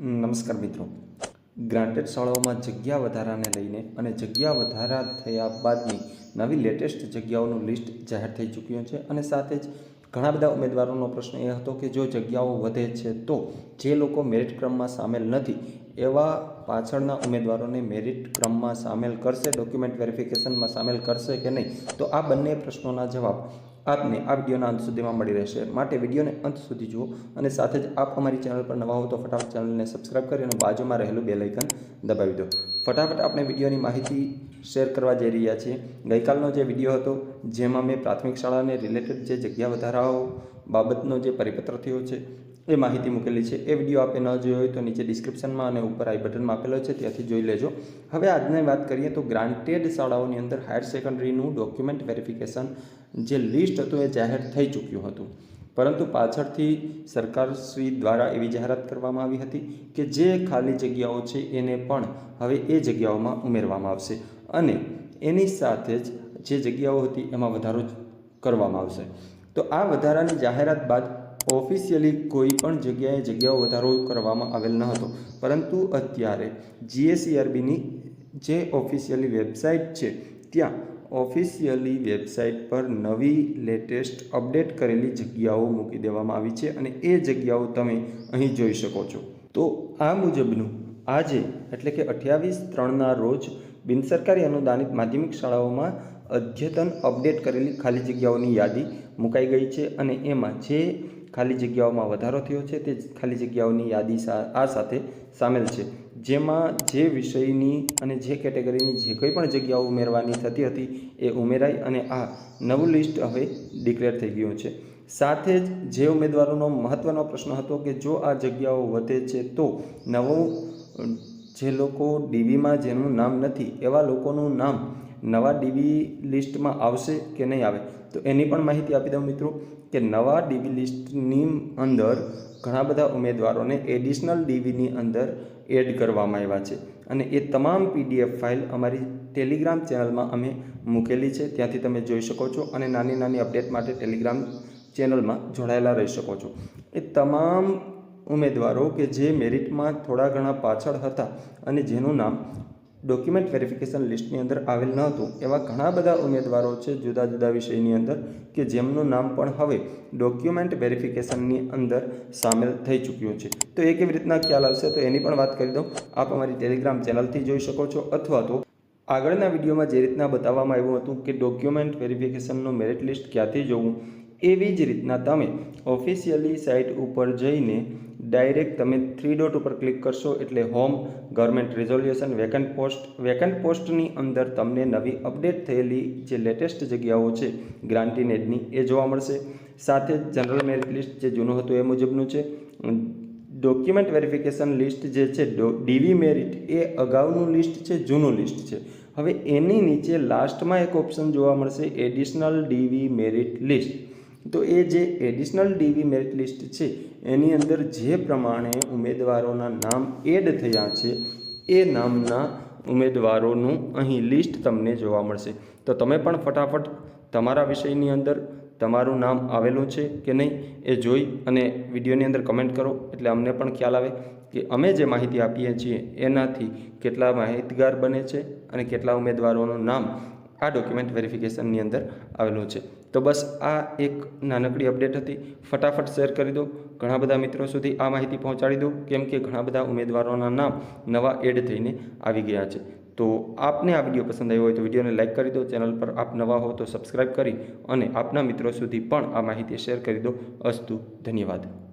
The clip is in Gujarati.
નમસ્કાર મિત્રો. ગ્રાન્ટેડ શાળાઓમાં જગ્યા વધારાને લઈને અને જગ્યા વધારા થયા બાદની નવી લેટેસ્ટ જગ્યાઓનું લિસ્ટ જાહેર થઈ ચૂક્યું છે અને સાથે જ ઘણા બધા ઉમેદવારોનો પ્રશ્ન એ હતો કે જો જગ્યાઓ વધે છે તો જે લોકો મેરિટ ક્રમમાં સામેલ નથી એવા પાછળના ઉમેદવારોને મેરિટ ક્રમમાં સામેલ કરશે, ડોક્યુમેન્ટ વેરિફિકેશનમાં સામેલ કરશે કે નહીં? તો આ બંને પ્રશ્નોના જવાબ આપને આ વિડીયોના અંત સુધીમાં મળી રહેશે. માટે વિડીયોને અંત સુધી જુઓ અને સાથે જ આપ અમારી ચેનલ પર નવા હો તો ફટાફટ ચેનલને સબસ્ક્રાઇબ કરી અને બાજુમાં રહેલું બે લાઇકન દબાવી દો. ફટાફટ આપણે વિડીયોની માહિતી શેર કરવા જઈ રહ્યા છીએ. ગઈકાલનો જે વીડિયો હતો, જેમાં મેં પ્રાથમિક શાળાને રિલેટેડ જે જગ્યા વધારાઓ બાબતનો જે પરિપત્ર થયો છે એ માહિતી મૂકેલી છે. એ વીડિયો આપે ન જોયો હોય તો નીચે ડિસ્ક્રિપ્શનમાં અને ઉપર આઈ બટનમાં આપેલો છે, ત્યાંથી જોઈ લેજો. હવે આજની વાત કરીએ તો ગ્રાન્ટેડ શાળાઓની અંદર હાયર સેકન્ડરીનું ડોક્યુમેન્ટ વેરિફિકેશન જે લિસ્ટ હતું એ જાહેર થઈ ચૂક્યું હતું. પરંતુ પાછળથી સરકારશ્રી દ્વારા એવી જાહેરાત કરવામાં આવી હતી કે જે ખાલી જગ્યાઓ છે એને પણ હવે એ જગ્યાઓમાં ઉમેરવામાં આવશે અને એની સાથે જ જે જગ્યાઓ હતી એમાં વધારો કરવામાં આવશે. તો આ વધારાની જાહેરાત બાદ ઓફિશિયલી કોઈ પણ જગ્યાએ જગ્યાઓ વધારો કરવામાં આવેલ ન હતો. પરંતુ અત્યારે જીએસઈઆરબીની જે ઓફિશિયલી વેબસાઇટ છે, ત્યાં ઓફિશિયલી વેબસાઇટ પર નવી લેટેસ્ટ અપડેટ કરેલી જગ્યાઓ મૂકી દેવામાં આવી છે અને એ જગ્યાઓ તમે અહીં જોઈ શકો છો. તો આ મુજબનું આજે એટલે કે અઠ્યાવીસ ત્રણના રોજ બિનસરકારી અનુદાનિત માધ્યમિક શાળાઓમાં અદ્યતન અપડેટ કરેલી ખાલી જગ્યાઓની યાદી મુકાઈ ગઈ છે અને એમાં જે ખાલી જગ્યાઓમાં વધારો થયો છે તે ખાલી જગ્યાઓની યાદી આ સાથે સામેલ છે. જેમાં જે વિષયની અને જે કેટેગરીની જે કંઈ પણ જગ્યાઓ ઉમેરવાની થતી હતી એ ઉમેરાઈ અને આ નવું લિસ્ટ હવે ડિક્લેર થઈ ગયું છે. સાથે જ જે ઉમેદવારોનો મહત્ત્વનો પ્રશ્ન હતો કે જો આ જગ્યાઓ વધે છે તો નવું, જે લોકો ડીવીમાં જેનું નામ નથી એવા લોકોનું નામ નવા ડીવી લિસ્ટમાં આવશે કે નહીં આવે? તો એની પણ માહિતી આપી દઉં મિત્રો કે નવા ડીવી લિસ્ટની અંદર ઘણા બધા ઉમેદવારોને એડિશનલ ડીવીની અંદર એડ કરવામાં આવ્યા છે. અને એ તમામ પીડીએફ ફાઇલ અમારી ટેલિગ્રામ ચેનલમાં અમે મૂકેલી છે. ત્યાંથી તમે જોઈ શકો છો અને નાની નાની અપડેટ માટે ટેલિગ્રામ ચેનલમાં જોડાયેલા રહી શકો છો. એ તમામ ઉમેદવારો કે જે મેરિટમાં થોડા ઘણા પાછળ હતા અને જેનું નામ ડોક્યુમેન્ટ વેરિફિકેશન લિસ્ટની અંદર આવેલ ન હતું. એવા ઘણા બધા ઉમેદવારો છે જુદા જુદા વિષયની અંદર કે જેમનું નામ પણ હવે ડોક્યુમેન્ટ વેરિફિકેશનની અંદર સામેલ થઈ ચૂક્યું છે. તો એ કેવી રીતના ખ્યાલ આવશે? તો એની પણ વાત કરી દઉં. આપ અમારી ટેલિગ્રામ ચેનલથી જોઈ શકો છો. અથવા તો આગળના વિડીયોમાં જે રીતના બતાવવામાં આવ્યું હતું કે ડોક્યુમેન્ટ વેરિફિકેશનનું મેરિટ લિસ્ટ ક્યાંથી જોવું, એવી જ રીતના તમે ઓફિશિયલી સાઇટ ઉપર જઈને ડાયરેક્ટ તમે થ્રી ડોટ ઉપર ક્લિક કરશો એટલે home government resolution vacant post vacant પોસ્ટની અંદર તમને નવી અપડેટ થયેલી જે લેટેસ્ટ જગ્યાઓ છે ગ્રાન્ટીનેડની એ જોવા મળશે. સાથે જનરલ મેરિટ લિસ્ટ જે જૂનું હતું એ મુજબનું છે. ડોક્યુમેન્ટ વેરિફિકેશન લિસ્ટ જે છે ડીવી મેરિટ એ અગાઉનું લિસ્ટ છે, જૂનું લિસ્ટ છે. હવે એની નીચે લાસ્ટમાં એક ઓપ્શન જોવા મળશે એડિશનલ ડીવી મેરિટ લિસ્ટ તો એ જે એડિશનલ ડીવી મેરિટ લિસ્ટ છે, એની અંદર જે પ્રમાણે ઉમેદવારોના નામ એડ થયા છે, એ નામના ઉમેદવારોનું અહીં લિસ્ટ તમને જોવા મળશે. તો તમે પણ ફટાફટ તમારા વિષયની અંદર તમારું નામ આવેલું છે કે નહીં એ જોઈ અને વિડીયોની અંદર કમેન્ટ કરો. એટલે અમને પણ ખ્યાલ આવે કે અમે જે માહિતી આપીએ છીએ એનાથી કેટલા માહિતગાર બને છે અને કેટલા ઉમેદવારોનું નામ આ ડોક્યુમેન્ટ વેરિફિકેશનની અંદર આવેલું છે. તો બસ આ એક નાનકડી અપડેટ હતી. ફટાફટ શેર કરી દો. ઘણા બધા મિત્રો સુધી આ માહિતી પહોંચાડી દો. કેમ કે ઘણા બધા ઉમેદવારોના નામ નવા એડ થઈને આવી ગયા છે. તો આપને આ વીડિયો પસંદ આવ્યો હોય તો વિડીયોને લાઇક કરી દો. ચેનલ પર આપ નવા હો તો સબસ્ક્રાઇબ કરી અને આપના મિત્રો સુધી પણ આ માહિતી શેર કરી દો. અસ્તુ, ધન્યવાદ.